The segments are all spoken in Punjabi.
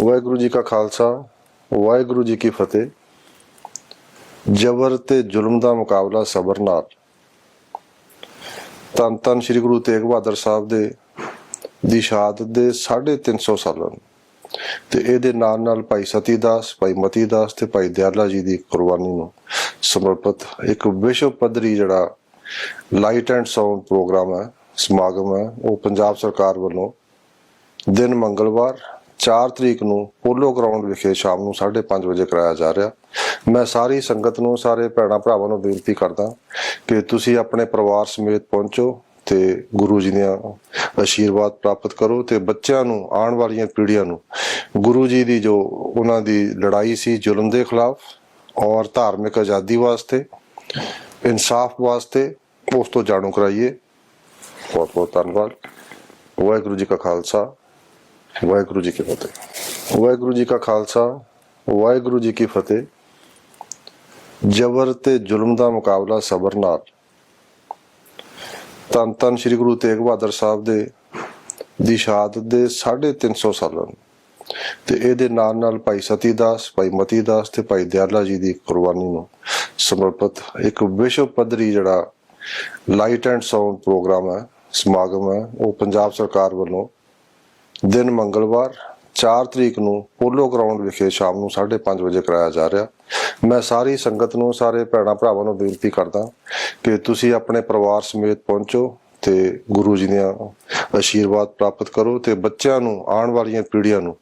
ਵਾਹਿਗੁਰੂ ਜੀ ਕਾ ਖਾਲਸਾ, ਵਾਹਿਗੁਰੂ ਜੀ ਕੀ ਫਤਿਹ। ਜਬਰ ਤੇ ਜ਼ੁਲਮ ਦਾ ਮੁਕਾਬਲਾ ਸਬਰ ਨਾਲ। ਤਨ ਤਨ ਸ੍ਰੀ ਗੁਰੂ ਤੇਗ ਬਹਾਦਰ ਸਾਹਿਬ ਦੇ ਦੀ ਸ਼ਹਾਦਤ ਦੇ 350 ਸਾਲਾਂ ਨੂੰ। ਤੇ ਇਹਦੇ ਨਾਲ ਨਾਲ ਭਾਈ ਸਤੀ ਦਾਸ, ਭਾਈ ਮਤੀ ਦਾਸ ਤੇ ਭਾਈ ਦਿਆਲਾ ਜੀ ਦੀ ਕੁਰਬਾਨੀ ਨੂੰ ਸਮਰਪਿਤ ਇੱਕ ਵਿਸ਼ਵ ਪੱਧਰੀ ਜਿਹੜਾ ਲਾਈਟ ਐਂਡ ਸਾਊਂਡ ਪ੍ਰੋਗਰਾਮ ਹੈ, ਸਮਾਗਮ ਹੈ, ਉਹ ਪੰਜਾਬ ਸਰਕਾਰ ਵੱਲੋਂ ਦਿਨ ਮੰਗਲਵਾਰ 4 ਤਰੀਕ ਨੂੰ ਪੋਲੋ ਗਰਾਊਂਡ ਵਿਖੇ ਸ਼ਾਮ ਨੂੰ 5:30 ਵਜੇ ਕਰਾਇਆ ਜਾ ਰਿਹਾ। ਮੈਂ ਸਾਰੀ ਸੰਗਤ ਨੂੰ, ਸਾਰੇ ਭੈਣਾਂ ਭਰਾਵਾਂ ਨੂੰ ਬੇਨਤੀ ਕਰਦਾ ਕਿ ਤੁਸੀਂ ਆਪਣੇ ਪਰਿਵਾਰ ਸਮੇਤ ਪਹੁੰਚੋ ਤੇ ਗੁਰੂ ਜੀ ਦੀਆਂ ਆਸ਼ੀਰਵਾਦ ਪ੍ਰਾਪਤ ਕਰੋ ਤੇ ਬੱਚਿਆਂ ਨੂੰ, ਆਉਣ ਵਾਲੀਆਂ ਪੀੜ੍ਹੀਆਂ ਨੂੰ ਗੁਰੂ ਜੀ ਦੀ ਜੋ ਉਹਨਾਂ ਦੀ ਲੜਾਈ ਸੀ ਜ਼ੁਲਮ ਦੇ ਖਿਲਾਫ ਔਰ ਧਾਰਮਿਕ ਆਜ਼ਾਦੀ ਵਾਸਤੇ, ਇਨਸਾਫ ਵਾਸਤੇ, ਉਸ ਤੋਂ ਜਾਣੂ ਕਰਾਈਏ। ਬਹੁਤ ਬਹੁਤ ਧੰਨਵਾਦ। ਵਾਹਿਗੁਰੂ ਜੀ ਕਾ ਖਾਲਸਾ। ਵਾਹਿਗੁਰੂ ਜੀ ਕੀ ਫਤਿਹ। ਵਾਹਿਗੁਰੂ ਜੀ ਕਾ ਖਾਲਸਾ, ਵਾਹਿਗੁਰੂ ਜੀ ਕੀ ਫਤਿਹ। ਜਬਰ ਤੇ ਜ਼ੁਲਮ ਦਾ ਮੁਕਾਬਲਾ ਸਬਰ ਨਾਲ। ਤਨ ਤਨ ਸ੍ਰੀ ਗੁਰੂ ਤੇਗ ਬਹਾਦਰ ਸਾਹਿਬ ਦੇ ਦੀ ਸ਼ਹਾਦਤ ਦੇ 350 ਸਾਲਾਂ ਨੂੰ। ਤੇ ਇਹਦੇ ਨਾਲ ਨਾਲ ਭਾਈ ਸਤੀ ਦਾਸ ਭਾਈ ਮਤੀ ਦਾਸ ਤੇ ਭਾਈ ਦਿਆਲਾ ਜੀ ਦੀ ਕੁਰਬਾਨੀ ਨੂੰ ਸਮਰਪਿਤ ਇੱਕ ਵਿਸ਼ਵ ਪੱਧਰੀ ਜਿਹੜਾ ਲਾਈਟ ਐਂਡ ਸਾਊਂਡ ਪ੍ਰੋਗਰਾਮ ਹੈ, ਸਮਾਗਮ ਹੈ, ਉਹ ਪੰਜਾਬ ਸਰਕਾਰ ਵੱਲੋਂ ਦਿਨ ਮੰਗਲਵਾਰ 4 ਤਰੀਕ ਨੂੰ ਪੋਲੋ ਗਰਾਊਂਡ ਵਿਖੇ ਸ਼ਾਮ ਨੂੰ 5:30 ਵਜੇ ਕਰਾਇਆ ਜਾ ਰਿਹਾ। ਮੈਂ ਸਾਰੀ ਸੰਗਤ ਨੂੰ, ਸਾਰੇ ਭੈਣਾਂ ਭਰਾਵਾਂ ਨੂੰ ਬੇਨਤੀ ਕਰਦਾ ਕਿ ਤੁਸੀਂ ਆਪਣੇ ਪਰਿਵਾਰ ਸਮੇਤ ਪਹੁੰਚੋ ਤੇ ਗੁਰੂ ਜੀ ਦੀਆਂ ਆਸ਼ੀਰਵਾਦ ਪ੍ਰਾਪਤ ਕਰੋ ਤੇ ਬੱਚਿਆਂ ਨੂੰ, ਆਉਣ ਵਾਲੀਆਂ ਪੀੜ੍ਹੀਆਂ ਨੂੰ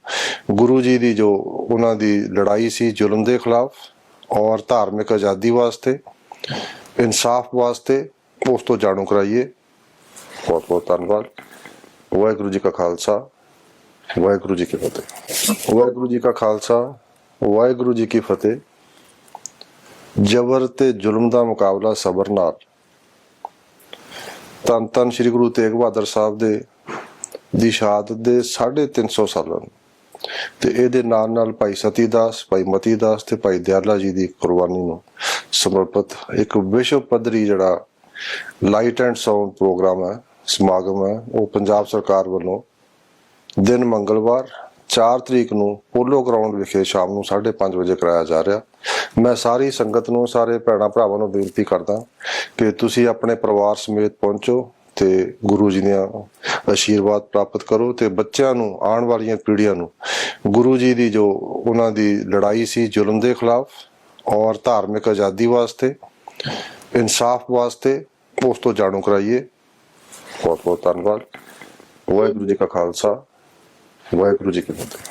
ਗੁਰੂ ਜੀ ਦੀ ਜੋ ਉਹਨਾਂ ਦੀ ਲੜਾਈ ਸੀ ਜ਼ੁਲਮ ਦੇ ਖਿਲਾਫ ਔਰ ਧਾਰਮਿਕ ਆਜ਼ਾਦੀ ਵਾਸਤੇ, ਇਨਸਾਫ ਵਾਸਤੇ, ਉਸ ਤੋਂ ਜਾਣੂ ਕਰਾਈਏ। ਬਹੁਤ ਬਹੁਤ ਧੰਨਵਾਦ। ਵਾਹਿਗੁਰੂ ਜੀ ਕਾ ਖਾਲਸਾ। ਵਾਹਿਗੁਰੂ ਜੀ ਕੀ ਫਤਿਹ। ਵਾਹਿਗੁਰੂ ਜੀ ਕਾ ਖਾਲਸਾ, ਵਾਹਿਗੁਰੂ ਜੀ ਕੀ ਫਤਿਹ। ਜਬਰ ਤੇ ਜ਼ੁਲਮ ਦਾ ਮੁਕਾਬਲਾ ਸਬਰ ਨਾਲ। ਤਨ ਤਨ ਸ੍ਰੀ ਗੁਰੂ ਤੇਗ ਬਹਾਦਰ ਸਾਹਿਬ ਦੇ ਦੀ ਸ਼ਹਾਦਤ ਦੇ 350 ਸਾਲਾਂ ਨੂੰ। ਤੇ ਇਹਦੇ ਨਾਲ ਨਾਲ ਭਾਈ ਸਤੀ ਦਾਸ, ਭਾਈ ਮਤੀ ਦਾਸ ਤੇ ਭਾਈ ਦਿਆਲਾ ਜੀ ਦੀ ਕੁਰਬਾਨੀ ਨੂੰ ਸਮਰਪਿਤ ਇੱਕ ਵਿਸ਼ਵ ਪੱਧਰੀ ਜਿਹੜਾ ਲਾਈਟ ਐਂਡ ਸਾਊਂਡ ਪ੍ਰੋਗਰਾਮ ਹੈ, ਸਮਾਗਮ ਹੈ, ਉਹ ਪੰਜਾਬ ਸਰਕਾਰ ਵੱਲੋਂ ਦਿਨ ਮੰਗਲਵਾਰ 4 ਤਰੀਕ ਨੂੰ ਪੋਲੋ ਗਰਾਊਂਡ ਵਿਖੇ ਸ਼ਾਮ ਨੂੰ 5:30 ਵਜੇ ਕਰਾਇਆ ਜਾ ਰਿਹਾ। ਮੈਂ ਸਾਰੀ ਸੰਗਤ ਨੂੰ, ਸਾਰੇ ਭੈਣਾਂ ਭਰਾਵਾਂ ਨੂੰ ਬੇਨਤੀ ਕਰਦਾ ਕਿ ਤੁਸੀਂ ਆਪਣੇ ਪਰਿਵਾਰ ਸਮੇਤ ਪਹੁੰਚੋ ਤੇ ਗੁਰੂ ਜੀ ਦੀਆਂ ਆਸ਼ੀਰਵਾਦ ਪ੍ਰਾਪਤ ਕਰੋ ਤੇ ਬੱਚਿਆਂ ਨੂੰ, ਆਉਣ ਵਾਲੀਆਂ ਪੀੜ੍ਹੀਆਂ ਨੂੰ ਗੁਰੂ ਜੀ ਦੀ ਜੋ ਉਹਨਾਂ ਦੀ ਲੜਾਈ ਸੀ ਜ਼ੁਲਮ ਦੇ ਖਿਲਾਫ ਔਰ ਧਾਰਮਿਕ ਆਜ਼ਾਦੀ ਵਾਸਤੇ, ਇਨਸਾਫ ਵਾਸਤੇ, ਉਸ ਤੋਂ ਜਾਣੂ ਕਰਾਈਏ। ਬਹੁਤ ਬਹੁਤ ਧੰਨਵਾਦ। ਵਾਹਿਗੁਰੂ ਜੀ ਕਾ ਖਾਲਸਾ। ਵਾਹਿਗੁਰੂ ਜੀ ਕੀ ਫਤਿਹ